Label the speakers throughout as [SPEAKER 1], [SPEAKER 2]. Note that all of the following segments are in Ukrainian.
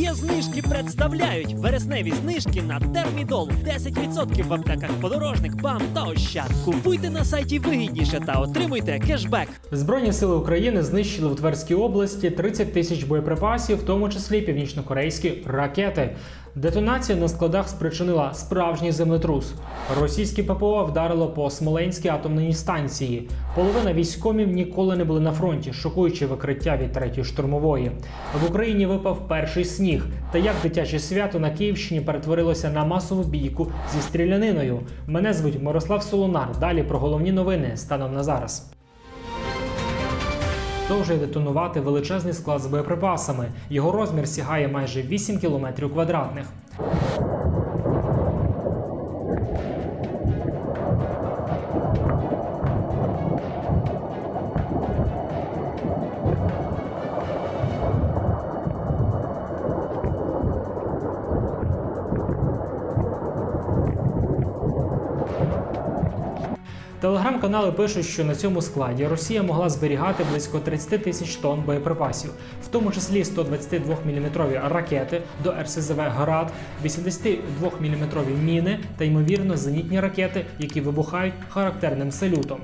[SPEAKER 1] Є знижки представляють вересневі знижки на термідол. 10% в аптеках подорожник, бам та ощад. Купуйте на сайті вигідніше та отримуйте кешбек.
[SPEAKER 2] Збройні сили України знищили в Тверській області 30 тисяч боєприпасів, в тому числі північнокорейські ракети. Детонація на складах спричинила справжній землетрус. Російське ППО вдарило по Смоленській атомній станції. Половина військомів ніколи не були на фронті, шокуючи викриття від третьої штурмової. В Україні випав перший сніг. Та як дитяче свято на Київщині перетворилося на масову бійку зі стріляниною. Мене звуть Мирослав Солонар. Далі про головні новини станом на зараз. Продовжує детонувати величезний склад з боєприпасами. Його розмір сягає майже 8 кілометрів квадратних. Телеграм-канали пишуть, що на цьому складі Росія могла зберігати близько 30 тисяч тонн боєприпасів, в тому числі 122 мм ракети до РСЗВ Град, 82 мм міни та ймовірно зенітні ракети, які вибухають характерним салютом.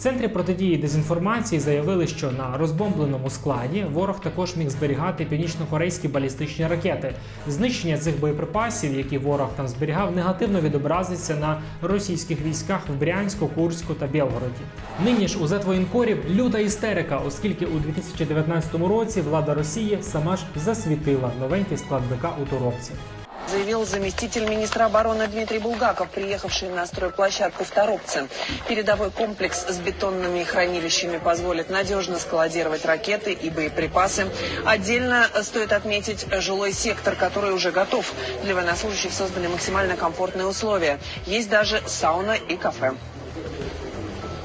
[SPEAKER 2] Центрі протидії дезінформації заявили, що на розбомбленому складі ворог також міг зберігати північно-корейські балістичні ракети. Знищення цих боєприпасів, які ворог там зберігав, негативно відобразиться на російських військах в Брянську, Курську та Білгороді. Нині ж у зетвоєнкорів люта істерика, оскільки у 2019 році влада Росії сама ж засвітила новенький склад БК у Туровці.
[SPEAKER 3] Заявил заместитель министра обороны Дмитрий Булгаков, приехавший на стройплощадку в Торопце. Передовой комплекс с бетонными хранилищами позволит надежно складировать ракеты и боеприпасы. Отдельно стоит отметить жилой сектор, который уже готов. Для военнослужащих созданы максимально комфортные условия. Есть даже сауна и кафе.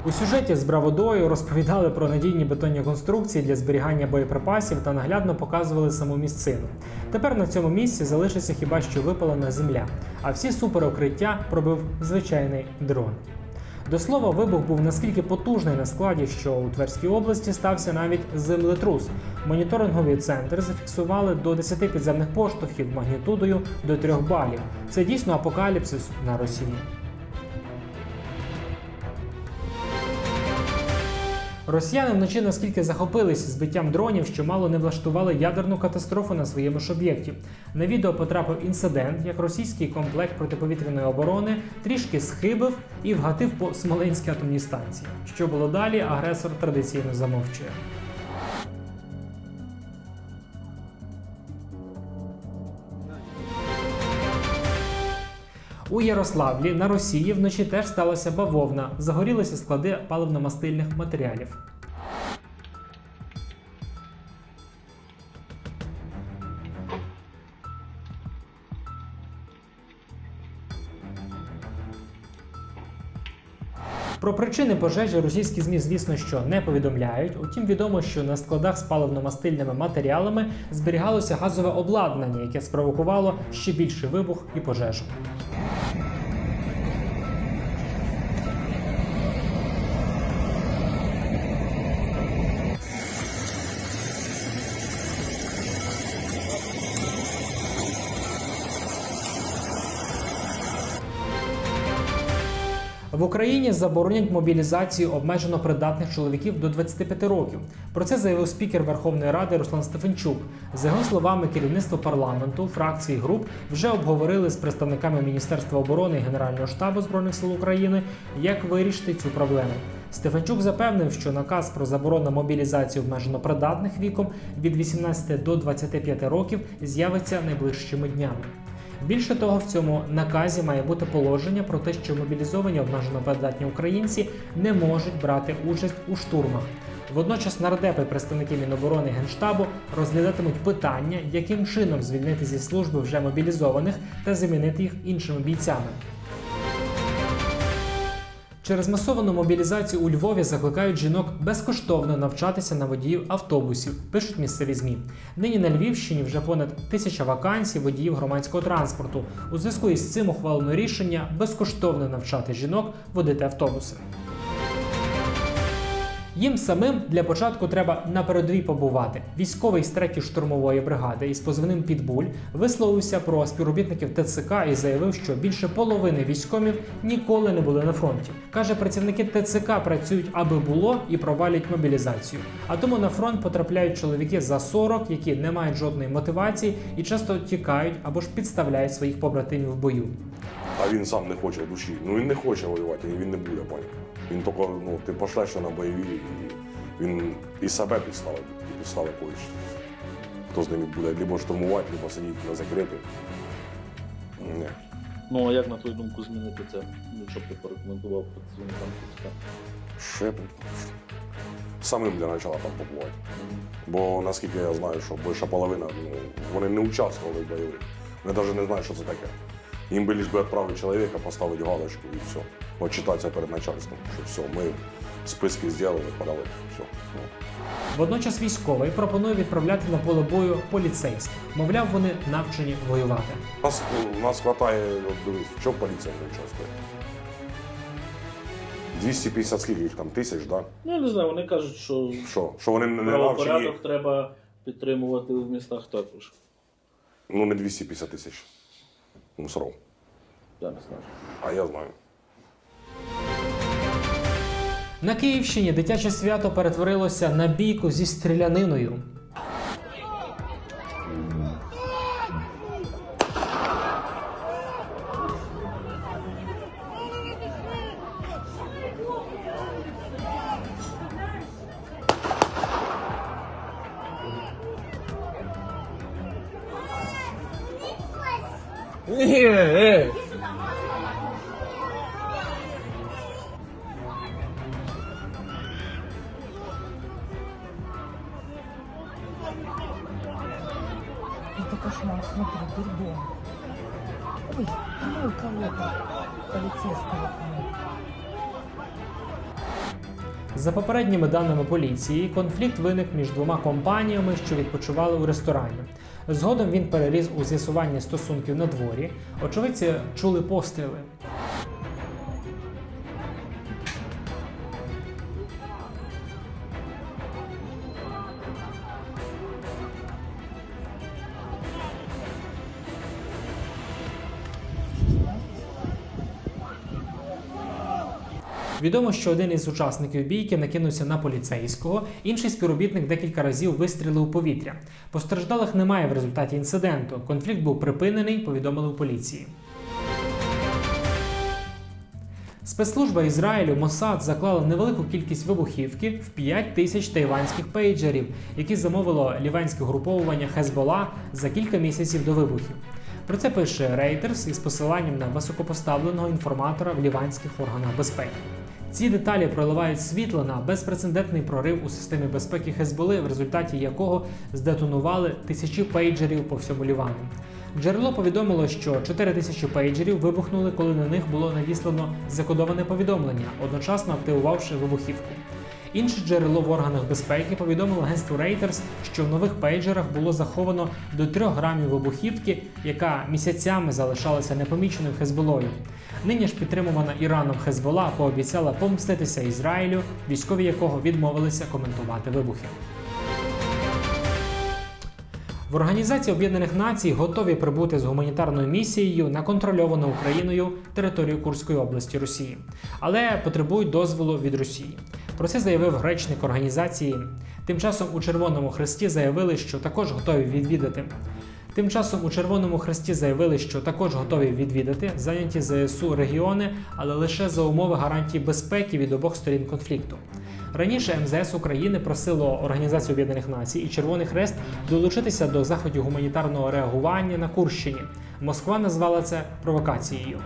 [SPEAKER 2] У сюжеті з браводою розповідали про надійні бетонні конструкції для зберігання боєприпасів та наглядно показували саму місцину. Тепер на цьому місці залишиться хіба що випалена земля, а всі суперокриття пробив звичайний дрон. До слова, вибух був наскільки потужний на складі, що у Тверській області стався навіть землетрус. Моніторинговий центр зафіксували до 10 підземних поштовхів магнітудою до 3 балів. Це дійсно апокаліпсис на Росії. Росіяни вночі наскільки захопились збиттям дронів, що мало не влаштували ядерну катастрофу на своєму ж об'єкті. На відео потрапив інцидент, як російський комплект протиповітряної оборони трішки схибив і вгатив по Смоленській атомній станції. Що було далі, агресор традиційно замовчує. У Ярославлі на Росії вночі теж сталася бавовна. Загорілися склади паливно-мастильних матеріалів. Про причини пожежі російські ЗМІ, звісно, що не повідомляють. Утім, відомо, що на складах з паливно-мастильними матеріалами зберігалося газове обладнання, яке спровокувало ще більший вибух і пожежу. В Україні заборонять мобілізацію обмежено придатних чоловіків до 25 років. Про це заявив спікер Верховної Ради Руслан Стефанчук. За його словами, керівництво парламенту, фракції груп вже обговорили з представниками Міністерства оборони і Генерального штабу збройних сил України, як вирішити цю проблему. Стефанчук запевнив, що наказ про заборону мобілізації обмежено придатних віком від 18 до 25 років з'явиться найближчими днями. Більше того, в цьому наказі має бути положення про те, що мобілізовані обмежено придатні українці не можуть брати участь у штурмах. Водночас нардепи представники Міноборони Генштабу розглядатимуть питання, яким чином звільнити зі служби вже мобілізованих та замінити їх іншими бійцями. Через масовану мобілізацію у Львові закликають жінок безкоштовно навчатися на водіїв автобусів, пишуть місцеві змі. Нині на Львівщині вже понад тисяча вакансій водіїв громадського транспорту. У зв'язку із цим ухвалено рішення безкоштовно навчати жінок водити автобуси. Їм самим для початку треба на передовій побувати. Військовий з 3 штурмової бригади із позивним Підбуль висловився про співробітників ТЦК і заявив, що більше половини військомів ніколи не були на фронті. каже, працівники ТЦК працюють аби було і провалять мобілізацію. А тому на фронт потрапляють чоловіки за 40, які не мають жодної мотивації і часто тікають або ж підставляють своїх побратимів в бою.
[SPEAKER 4] А він сам не хоче в душі. Ну він не хоче воювати, і він не буде поняв. Він тільки, ну, ти пошлешся на бойові, і він і себе підставить, і підставить когось. Хто з ними буде либо штурмувати, либо сидіти на закритих. Ні.
[SPEAKER 5] Ну а як на твою думку змінити це? Ну, щоб ти порекомендував працівникам ТЦК?
[SPEAKER 4] Ще б самим для початку там побувати. Бо наскільки я знаю, що більша половина, ну, вони не участвували в бойових. Вони навіть не знають, що це таке. Їм би лиш би відправити чоловіка, поставити галочку і все. Отчитатися перед начальством, що все, ми списки зробили, подали. Все. Ну.
[SPEAKER 2] Водночас військовий пропонує відправляти на поле бою поліцейських. Мовляв, вони навчені воювати.
[SPEAKER 4] Нас, у нас хватає, от дивись, що поліція не участвує? 250 скільки їх там тисяч, да?
[SPEAKER 5] Ну я не знаю, вони кажуть, що
[SPEAKER 4] Що? Що вони не навчені?
[SPEAKER 5] правопорядок треба підтримувати в містах також.
[SPEAKER 4] Ну не 250 тисяч. Мусоров.
[SPEAKER 5] Я не знаю.
[SPEAKER 4] А я знаю.
[SPEAKER 2] На Київщині дитяче свято перетворилося на бійку зі стріляниною.
[SPEAKER 6] Это кошмар, смотри, дурдом. Ой, ну кого-то полицейского.
[SPEAKER 2] За попередніми даними поліції, конфлікт виник між двома компаніями, що відпочивали у ресторані. Згодом він переріз у з'ясування стосунків на дворі. Очевидці чули постріли. Відомо, що один із учасників бійки накинувся на поліцейського, інший співробітник декілька разів вистрілив у повітря. Постраждалих немає в результаті інциденту. Конфлікт був припинений, повідомили у поліції. Спецслужба Ізраїлю Мосад заклала невелику кількість вибухівки в 5 тисяч тайванських пейджерів, які замовило ліванське груповування Хезбола за кілька місяців до вибухів. Про це пише Reuters із посиланням на високопоставленого інформатора в ліванських органах безпеки. Ці деталі проливають світло на безпрецедентний прорив у системі безпеки Хезболи, в результаті якого здетонували тисячі пейджерів по всьому Лівану. Джерело повідомило, що 4 тисячі пейджерів вибухнули, коли на них було надіслано закодоване повідомлення, одночасно активувавши вибухівку. Інше джерело в органах безпеки повідомило агентству Reuters, що в нових пейджерах було заховано до 3 грамів вибухівки, яка місяцями залишалася непоміченою Хезболою. Нині ж підтримувана Іраном Хезбола пообіцяла помститися Ізраїлю, військові якого відмовилися коментувати вибухи. В Організації Об'єднаних Націй готові прибути з гуманітарною місією на контрольовану Україною територію Курської області Росії, але потребують дозволу від Росії. Про це заявив речник організації. Тим часом у Червоному Хресті заявили, що також готові відвідати. Тим часом у Червоному Хресті заявили, що також готові відвідати зайняті ЗСУ регіони, але лише за умови гарантії безпеки від обох сторін конфлікту. Раніше МЗС України просило Організацію Об'єднаних Націй і Червоний Хрест долучитися до заходів гуманітарного реагування на Курщині. Москва назвала це провокацією.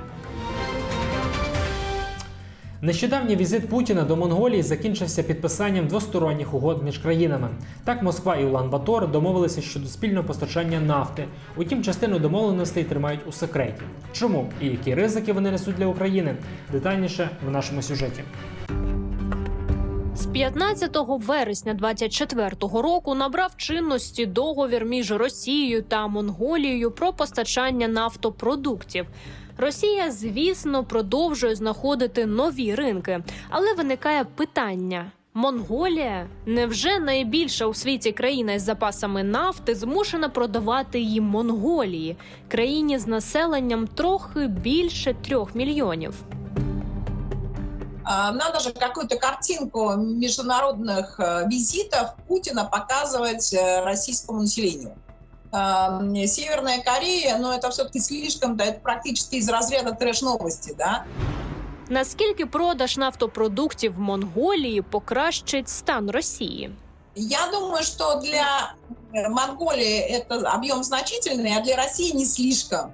[SPEAKER 2] Нещодавній візит Путіна до Монголії закінчився підписанням двосторонніх угод між країнами. Так Москва і Улан-Батор домовилися щодо спільного постачання нафти. Утім, частину домовленостей тримають у секреті. Чому і які ризики вони несуть для України? Детальніше в нашому сюжеті.
[SPEAKER 7] З 15 вересня 24-го року набрав чинності договір між Росією та Монголією про постачання нафтопродуктів. Росія, звісно, продовжує знаходити нові ринки, але виникає питання: Монголія невже найбільша у світі країна із запасами нафти змушена продавати її Монголії, країні з населенням трохи більше трьох мільйонів.
[SPEAKER 8] А, Надо же какую-то картинку международных э, визитов Путина показывать э, российскому населению. А, м, Северная Корея, но это все-таки слишком, да, это практически из разряда трэш-новости, да.
[SPEAKER 7] Наскільки продаж нафтопродуктів в Монголії покращить стан Росії?
[SPEAKER 8] Я думаю, что для э, Монголии это объем значительный, а для России не слишком.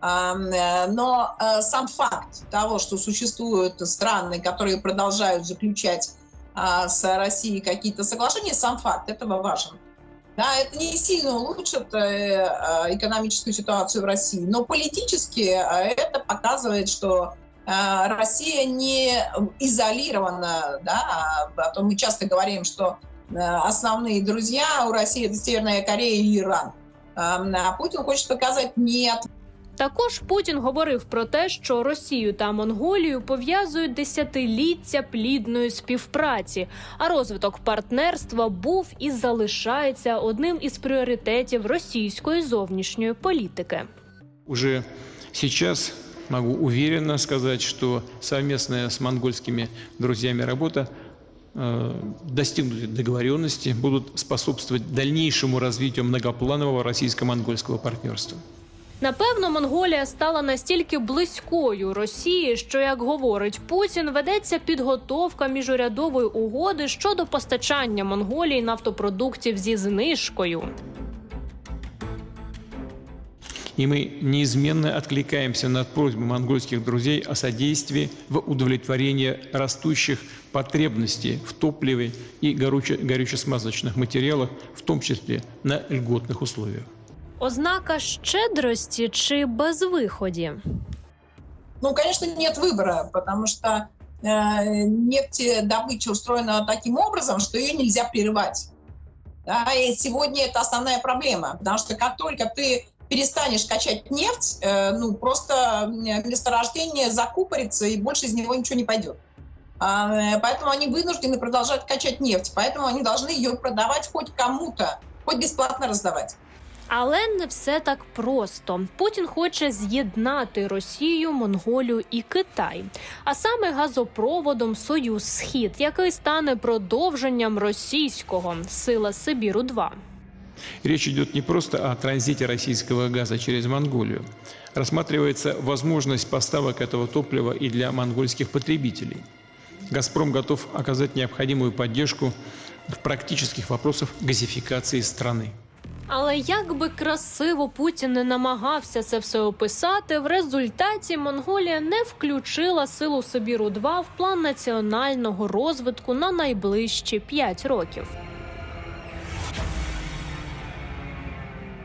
[SPEAKER 8] А, м, э, Но э, сам факт того, что существуют страны, которые продолжают заключать а, с Россией какие-то соглашения, сам факт этого важен. Да, это не сильно улучшит э, э, экономическую ситуацию в России, но политически э, это показывает, что Россия не изолирована, да, а- то мы часто говорим, что основные друзья у России это Северная Корея и Иран. А а Путин хочет показать нет,
[SPEAKER 7] Також Путін говорив про те, що Росію та Монголію пов'язують десятиліття плідної співпраці, а розвиток партнерства був і залишається одним із пріоритетів російської зовнішньої політики.
[SPEAKER 9] Уже сейчас могу уверенно сказать, что совместная с монгольскими друзьями работа э, достигнутые договоренности будут способствовать дальнейшему развитию многопланового российско-монгольского партнерства.
[SPEAKER 7] Напевно, Монголія стала настільки близькою Росії, що, як говорить Путін, ведеться підготовка міжурядової угоди щодо постачання Монголії нафтопродуктів зі знижкою.
[SPEAKER 9] И мы неизменно откликаемся на просьбы монгольских друзей о содействии в удовлетворении растущих потребностей в топливе и горюче- горюче-смазочных материалах, в том числе на льготных условиях.
[SPEAKER 7] Ознака щедрості чи безвиході?
[SPEAKER 8] Ну, конечно, нет выбора, потому что э, нефтедобыча устроена таким образом, что ее нельзя прерывать. Да, и сегодня это основная проблема, потому что как только ты перестанешь качать нефть, э, ну, просто э, месторождение закупорится, и больше из него ничего не пойдет. А, э, Поэтому они вынуждены продолжать качать нефть, поэтому они должны ее продавать хоть кому-то, хоть бесплатно раздавать.
[SPEAKER 7] Але не все так просто. Путін хоче з'єднати Росію, Монголію і Китай, а саме газопроводом Союз Схід, який стане продовженням російського сила Сибіру 2
[SPEAKER 9] Речь идет не просто о транзите российского газа через Монголию. Рассматривается возможность поставок этого топлива и для монгольских потребителей. «Газпром» готов оказать необходимую поддержку в практических вопросах газификации страны.
[SPEAKER 7] Але як би красиво Путін не намагався це все описати, в результаті Монголія не включила силу Сибіру 2 в план національного розвитку на найближчі 5 років.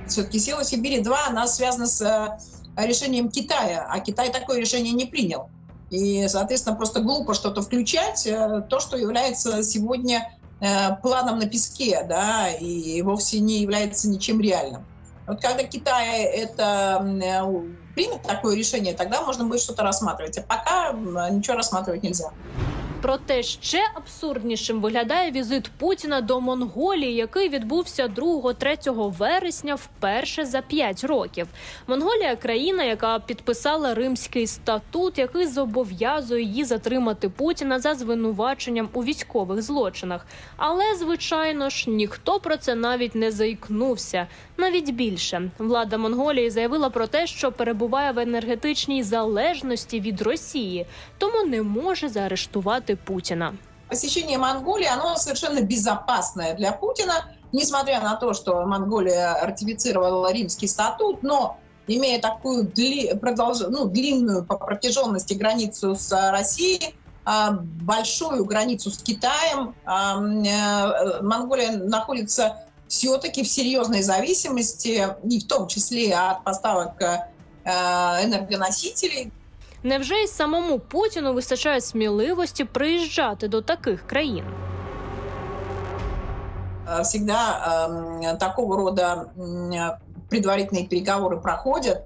[SPEAKER 8] Все-таки сила Сибири-2, она связана с э, решением Китая, а Китай такое решение не принял. И, соответственно, просто глупо что-то включать, э, то, что является сегодня э, планом на песке, да, и вовсе не является ничем реальным. Вот когда Китай это э, примет такое решение, тогда можно будет что-то рассматривать. А пока ничего рассматривать нельзя.
[SPEAKER 7] Проте ще абсурднішим виглядає візит Путіна до Монголії, який відбувся 2-3 вересня вперше за 5 років. Монголія країна, яка підписала Римський статут, який зобов'язує її затримати Путіна за звинуваченням у військових злочинах. Але звичайно ж ніхто про це навіть не заікнувся. Навіть більше влада Монголії заявила про те, що перебуває в енергетичній залежності від Росії, тому не може заарештувати Путіна.
[SPEAKER 8] посещение Монголии, оно совершенно безопасное для Путина, несмотря на то, что Монголия ратифицировала римский статут, но имея такую дли- продолж- ну, длинную по протяженности границу с Россией, а, большую границу с Китаем, а, э, Монголия находится все-таки в серьезной зависимости, и в том числе от поставок э, энергоносителей,
[SPEAKER 7] Невже й самому Путіну вистачає сміливості приїжджати до таких країн?
[SPEAKER 8] Э, всегда эм, такого рода м, предварительные переговоры проходят.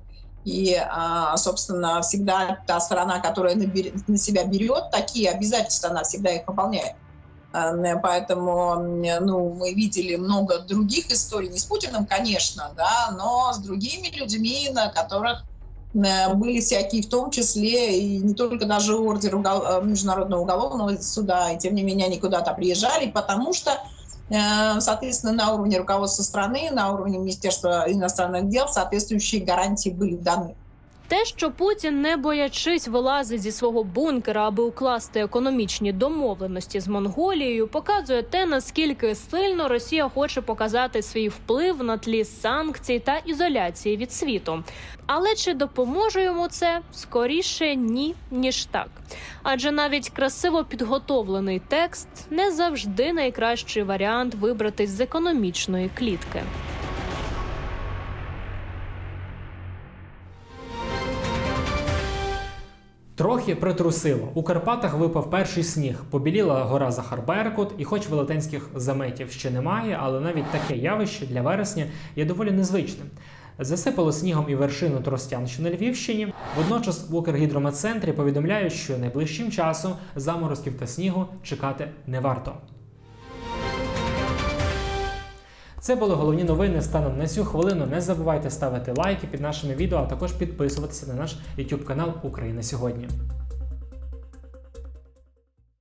[SPEAKER 8] И, а, собственно, всегда та сторона, которая на, бер- на себя берет такие обязательства, она всегда их выполняет. Э, Поэтому, м, ну, мы видели много других историй, не с Путиным, конечно, да, но с другими людьми, на которых э, были всякие, в том числе и не только даже ордер угол- э, Международного уголовного суда, и тем не менее они куда-то приезжали, потому что, э, соответственно, на уровне руководства страны, на уровне Министерства иностранных дел соответствующие гарантии были даны.
[SPEAKER 7] Те, що Путін, не боячись, вилазить зі свого бункера, аби укласти економічні домовленості з Монголією, показує те, наскільки сильно Росія хоче показати свій вплив на тлі санкцій та ізоляції від світу. Але чи допоможе йому це? Скоріше ні, ніж так. Адже навіть красиво підготовлений текст не завжди найкращий варіант вибратись з економічної клітки.
[SPEAKER 2] Трохи притрусило. У Карпатах випав перший сніг, побіліла гора Захарберкут, і хоч велетенських заметів ще немає, але навіть таке явище для вересня є доволі незвичним. Засипало снігом і вершину Тростян, що на Львівщині. Водночас в Укргідрометцентрі повідомляють, що найближчим часом заморозків та снігу чекати не варто. Це були головні новини станом на цю хвилину. Не забувайте ставити лайки під нашими відео, а також підписуватися на наш YouTube канал Україна сьогодні.